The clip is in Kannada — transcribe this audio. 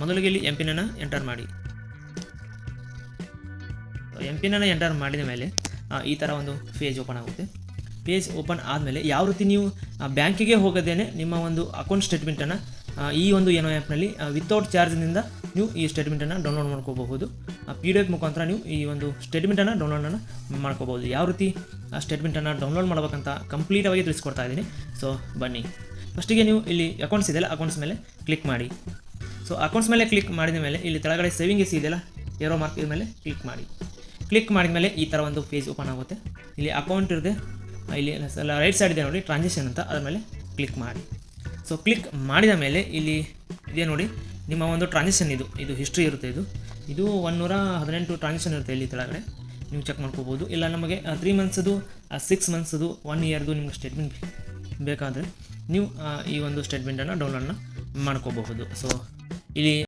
ಮೊದಲಿಗೆ ಇಲ್ಲಿ ಎಂ ಪಿನನ್ನು ಎಂಟರ್ ಮಾಡಿ. ಎಂ ಪಿನನ್ನು ಎಂಟರ್ ಮಾಡಿದ ಮೇಲೆ ಈ ಥರ ಒಂದು ಪೇಜ್ ಓಪನ್ ಆಗುತ್ತೆ. ಪೇಜ್ ಓಪನ್ ಆದಮೇಲೆ ಯಾವ ರೀತಿ ನೀವು ಬ್ಯಾಂಕಿಗೆ ಹೋಗದೇನೆ ನಿಮ್ಮ ಒಂದು ಅಕೌಂಟ್ ಸ್ಟೇಟ್ಮೆಂಟನ್ನು ಈ ಒಂದು ಏನೋ ಆ್ಯಪ್ನಲ್ಲಿ ವಿತೌಟ್ ಚಾರ್ಜ್ನಿಂದ ನೀವು ಈ ಸ್ಟೇಟ್ಮೆಂಟನ್ನು ಡೌನ್ಲೋಡ್ ಮಾಡ್ಕೋಬಹುದು. ಪಿ ಡಿ ಎಫ್ ಮುಖಾಂತರ ನೀವು ಈ ಒಂದು ಸ್ಟೇಟ್ಮೆಂಟನ್ನು ಡೌನ್ಲೋಡನ್ನು ಮಾಡ್ಕೋಬೋದು ಯಾವ ರೀತಿ ಆ ಸ್ಟೇಟ್ಮೆಂಟನ್ನು ಡೌನ್ಲೋಡ್ ಮಾಡಬೇಕಂತ ಕಂಪ್ಲೀಟಾಗಿ ತಿಳಿಸ್ಕೊಡ್ತಾ ಇದ್ದೀನಿ. ಸೊ ಬನ್ನಿ. ಫಸ್ಟಿಗೆ ನೀವು ಇಲ್ಲಿ ಅಕೌಂಟ್ಸ್ ಇದೆಯಲ್ಲ ಅಕೌಂಟ್ಸ್ ಮೇಲೆ ಕ್ಲಿಕ್ ಮಾಡಿ. ಸೊ ಅಕೌಂಟ್ಸ್ ಮೇಲೆ ಕ್ಲಿಕ್ ಮಾಡಿದ ಮೇಲೆ, ಇಲ್ಲಿ ಕೆಳಗಡೆ ಸೇವಿಂಗ್ಸ್ ಇದೆಯಲ್ಲ ಏರೋ ಮಾರ್ಕ್ ಇದ್ರ ಮೇಲೆ ಕ್ಲಿಕ್ ಮಾಡಿ. ಕ್ಲಿಕ್ ಮಾಡಿದ ಮೇಲೆ ಈ ಥರ ಒಂದು ಪೇಜ್ ಓಪನ್ ಆಗುತ್ತೆ. ಇಲ್ಲಿ ಅಕೌಂಟ್ ಇರದೆ ಇಲ್ಲಿ ರೈಟ್ ಸೈಡ್ ಇದೆ ನೋಡಿ ಟ್ರಾನ್ಸಾಕ್ಷನ್ ಅಂತ, ಅದ್ರ ಮೇಲೆ ಕ್ಲಿಕ್ ಮಾಡಿ. ಸೊ ಕ್ಲಿಕ್ ಮಾಡಿದ ಮೇಲೆ ಇಲ್ಲಿ ಇದೆ ನೋಡಿ, ನಿಮ್ಮ ಒಂದು ಟ್ರಾನ್ಸಾಕ್ಷನ್ ಇದು ಇದು ಹಿಸ್ಟ್ರಿ ಇರುತ್ತೆ ಇದು. ಇದು ಒನ್ನೂರ ಹದಿನೆಂಟು ಟ್ರಾನ್ಸಾಕ್ಷನ್ ಇರುತ್ತೆ ಇಲ್ಲಿ ಕೆಳಗಡೆ ನೀವು ಚೆಕ್ ಮಾಡ್ಕೋಬೋದು. ಇಲ್ಲ ನಮಗೆ ತ್ರೀ ಮಂತ್ಸದು ಸಿಕ್ಸ್ ಮಂತ್ಸದು ಒನ್ ಇಯರ್ದು ನಿಮ್ಗೆ ಸ್ಟೇಟ್ಮೆಂಟ್ ಬೇಕಾದರೆ ನೀವು ಈ ಒಂದು ಸ್ಟೇಟ್ಮೆಂಟನ್ನು ಡೌನ್ಲೋಡ್ನ ಮಾಡ್ಕೋಬಹುದು. ಸೊ ಇಲ್ಲಿ